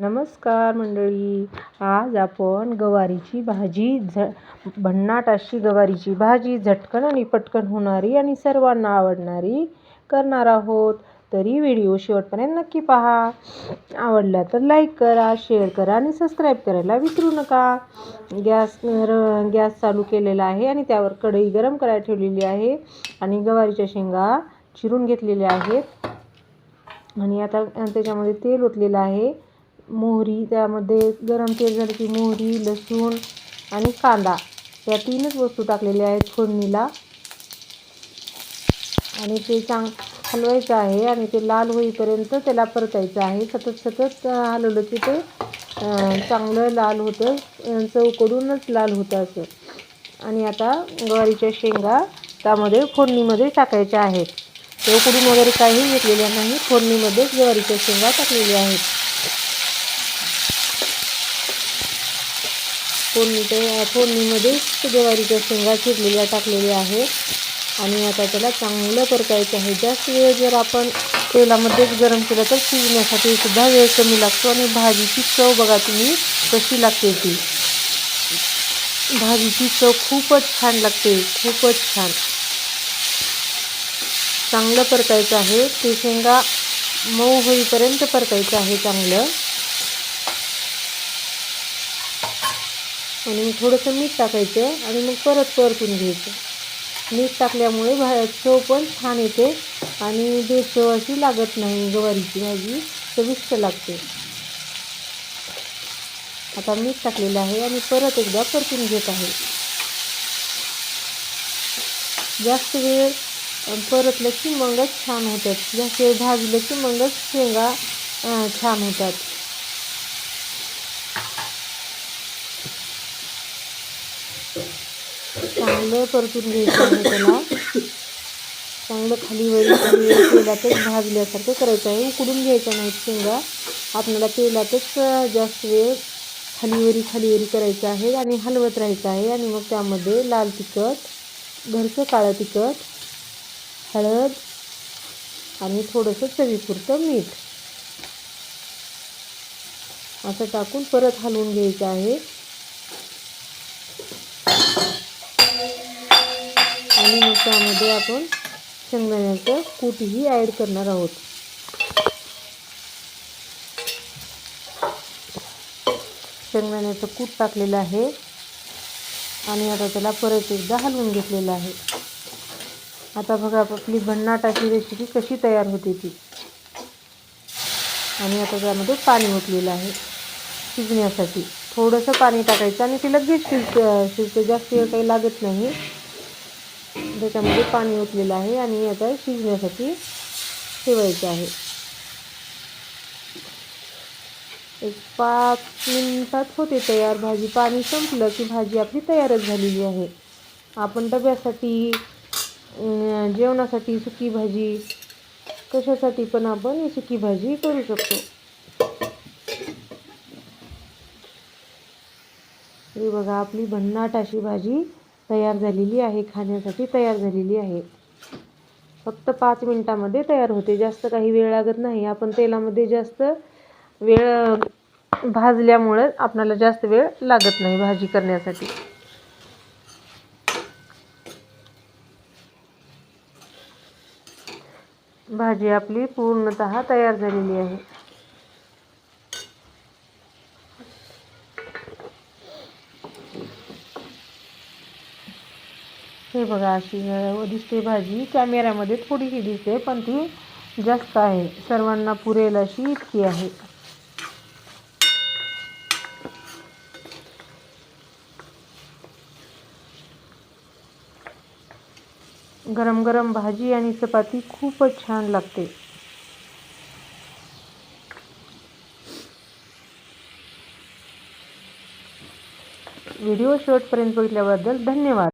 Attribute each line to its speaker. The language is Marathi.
Speaker 1: नमस्कार मंडळी. आज आपण गवारीची भाजी झ भन्नाट अशी गवारीची भाजी झटकन आणि पटकन होणारी आणि सर्वांना आवडणारी करणार आहोत. तरी व्हिडिओ शेवटपर्यंत नक्की पहा. आवडला तर लाईक करा शेअर करा आणि सबस्क्राईब करायला विसरू नका. गॅस गॅस चालू केलेला आहे आणि त्यावर कढई गरम करायला ठेवलेली आहे आणि गवारीच्या शेंगा चिरून घेतलेल्या आहेत. आणि आता त्याच्यामध्ये तेल ओतलेलं आहे. मोहरी त्यामध्ये गरम तेल झालं की मोहरी लसूण आणि कांदा. या तीनच वस्तू टाकलेल्या आहेत फोडणीला. आणि ते चांग हलवायचं आहे आणि ते लाल होईपर्यंत त्याला परतायचं आहे. सतत सतत हलवलं की ते चांगलं लाल होतं चौकडूनच लाल होतं असं. आणि आता गवारीच्या शेंगा त्यामध्ये फोडणीमध्ये टाकायच्या आहेत. चौकडून वगैरे काही घेतलेल्या नाही फोडणीमध्येच गवारीच्या शेंगा टाकलेल्या आहेत. फोडणी फोडणीमध्ये ज्वारीच्या शेंगा चिरलेल्या टाकलेल्या आहे आणि आता त्याला चांगलं परतायचं आहे. जास्त वेळ जर आपण तेलामध्येच गरम केलं तर शिजण्यासाठी सुद्धा वेळ कमी लागतो आणि भाजीची चव बघा तुम्ही कशी लागते ती. भाजीची चव खूपच छान लागते खूपच छान. चांगलं परतायचं आहे. ते शेंगा मऊ होईपर्यंत परतायचं आहे चांगलं. आणि मग थोडंसं मीठ टाकायचं आणि मग परत परतून घ्यायचं. मीठ टाकल्यामुळे भा चव पण छान येते आणि बेचव अशी लागत नाही गवारीची भाजी चविष्ट लागते. आता मीठ टाकलेलं आहे आणि परत एकदा परतून घेत आहे. जास्त वेळ परतलं की मगच छान होतात. जास्त वेळ भाजलं की मगच शेंगा छान होतात. चांगलं परतून घ्यायचं आहे त्याला. चांगलं खालीवर खालीवर तेलातच भाजल्यासारखं करायचं आहे. उकडून घ्यायचं नाही शेंगा. आपल्याला तेलातच जास्त वेळ खालीवरी खालीवरी करायचं आहे आणि हलवत राहायचं आहे आणि मग त्यामध्ये लाल तिखट घरचं काळं तिखट हळद आणि थोडंसं चवीपुरतं मीठ असं टाकून परत हलवून घ्यायचं आहे. आणि मग त्यामध्ये आपण शेंगदाण्याचं कूटही ॲड करणार आहोत. शेंगदाण्याचं कूट टाकलेलं आहे. आणि आता त्याला परत एकदा हलवून घेतलेलं आहे. आता बघा आपली भन्नाट अशी रेसिपी कशी तयार होते ती. आणि आता त्यामध्ये पाणी ओतलेलं आहे शिजण्यासाठी. थोडंसं पाणी टाकायचं आणि ती लगेच शिजतं शिजतं. जास्त वेळ काही लागत नाही. त्याच्यामध्ये पाणी ओतलेलं आहे आणि आता शिजण्यासाठी ठेवायचं आहे. एक पाच मिनिटात होते तयार भाजी. पाणी संपलं की भाजी आपली तयारच झालेली आहे. आपण डब्यासाठी जेवणासाठी सुकी भाजी कशासाठी पण आपण ही सुकी भाजी करू शकतो. हे बघा आपली भन्नाट अशी भाजी तयार झालेली आहे खाण्यासाठी तयार झालेली आहे. फक्त पाच मिनटामध्ये तयार होते. जास्त काही वेळ लागत नाही. आपण तेलामध्ये जास्त वेळ भाजल्यामुळं आपल्याला जास्त वेळ लागत नाही भाजी करण्यासाठी. भाजी आपली पूर्णतः तयार झालेली आहे. हे बघा अशी दिसते भाजी. कॅमेऱ्यामध्ये थोडीशी दिसते पण ती जास्त आहे. सर्वांना पुरेल अशी इतकी आहे. गरम गरम भाजी आणि चपाती खूपच छान लागते. व्हिडिओ शेवटपर्यंत बघितल्याबद्दल धन्यवाद.